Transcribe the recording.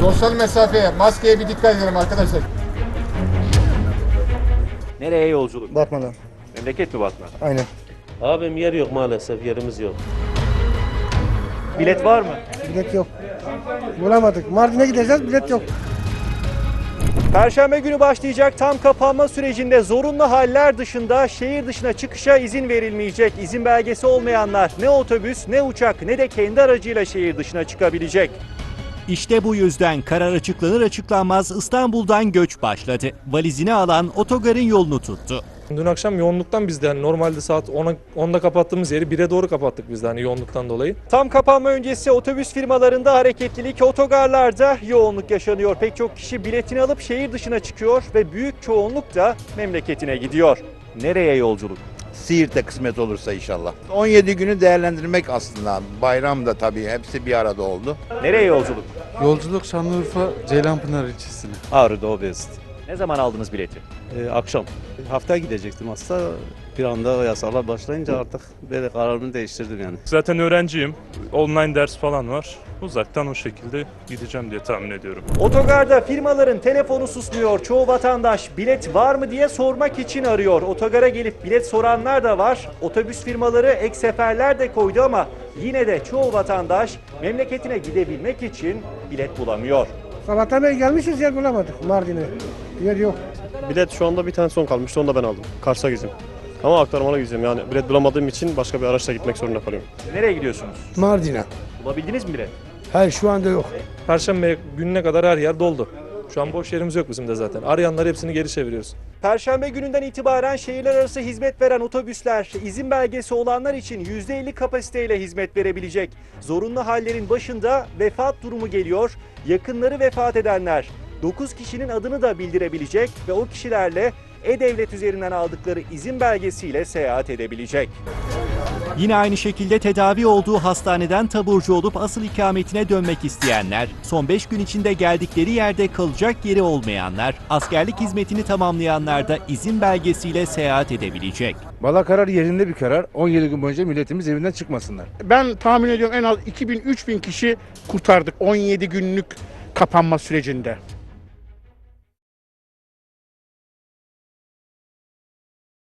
Sosyal mesafeye, maskeye bir dikkat edelim arkadaşlar. Nereye yolculuk? Batmadan. Memleket mi Batman? Aynen. Abim yer yok maalesef yerimiz yok. Bilet var mı? Bilet yok. Bulamadık. Mardin'e gideceğiz bilet yok. Perşembe günü başlayacak tam kapanma sürecinde zorunlu haller dışında şehir dışına çıkışa izin verilmeyecek. İzin belgesi olmayanlar ne otobüs ne uçak ne de kendi aracıyla şehir dışına çıkabilecek. İşte bu yüzden karar açıklanır açıklanmaz İstanbul'dan göç başladı. Valizini alan otogarın yolunu tuttu. Dün akşam yoğunluktan biz de hani normalde saat 10'a 10'da kapattığımız yeri 1'e doğru kapattık biz de hani yoğunluktan dolayı. Tam kapanma öncesi otobüs firmalarında hareketlilik, otogarlarda yoğunluk yaşanıyor. Pek çok kişi biletini alıp şehir dışına çıkıyor ve büyük çoğunluk da memleketine gidiyor. Nereye yolculuk? Siirt'te kısmet olursa inşallah. 17 günü değerlendirmek aslında. Bayram da tabii hepsi bir arada oldu. Nereye yolculuk? Yolculuk Şanlıurfa Ceylanpınar ilçesine. Ağrı'da Obezit. Ne zaman aldınız bileti? Ee, akşam. Haftaya gidecektim aslında. Bir anda yasalar başlayınca artık böyle kararımı değiştirdim yani. Zaten öğrenciyim. Online ders falan var. Uzaktan o şekilde gideceğim diye tahmin ediyorum. Otogarda firmaların telefonu susmuyor. Çoğu vatandaş bilet var mı diye sormak için arıyor. Otogara gelip bilet soranlar da var. Otobüs firmaları ek seferler de koydu ama yine de çoğu vatandaş memleketine gidebilmek için bilet bulamıyor. Sabahtan beri gelmişiz yer bulamadık Mardin'e. Yer yok. Bilet şu anda bir tane son kalmıştı onu da ben aldım. Kars'a gideceğim. Ama aktarmalı gideceğim yani bilet bulamadığım için başka bir araçla gitmek zorunda kalıyorum. Nereye gidiyorsunuz? Mardin'e. Bulabildiniz mi bilet? Hayır şu anda yok. Perşembe gününe kadar her yer doldu. Şu an boş yerimiz yok bizim de zaten. Arayanlar hepsini geri çeviriyoruz. Perşembe gününden itibaren şehirler arası hizmet veren otobüsler izin belgesi olanlar için %50 kapasiteyle hizmet verebilecek. Zorunlu hallerin başında vefat durumu geliyor. Yakınları vefat edenler 9 kişinin adını da bildirebilecek ve o kişilerle e-devlet üzerinden aldıkları izin belgesiyle seyahat edebilecek. Yine aynı şekilde tedavi olduğu hastaneden taburcu olup asıl ikametine dönmek isteyenler, son 5 gün içinde geldikleri yerde kalacak yeri olmayanlar, askerlik hizmetini tamamlayanlar da izin belgesiyle seyahat edebilecek. Valla karar yerinde bir karar. 17 gün boyunca milletimiz evinden çıkmasınlar. Ben tahmin ediyorum en az 2000-3000 kişi kurtardık 17 günlük kapanma sürecinde.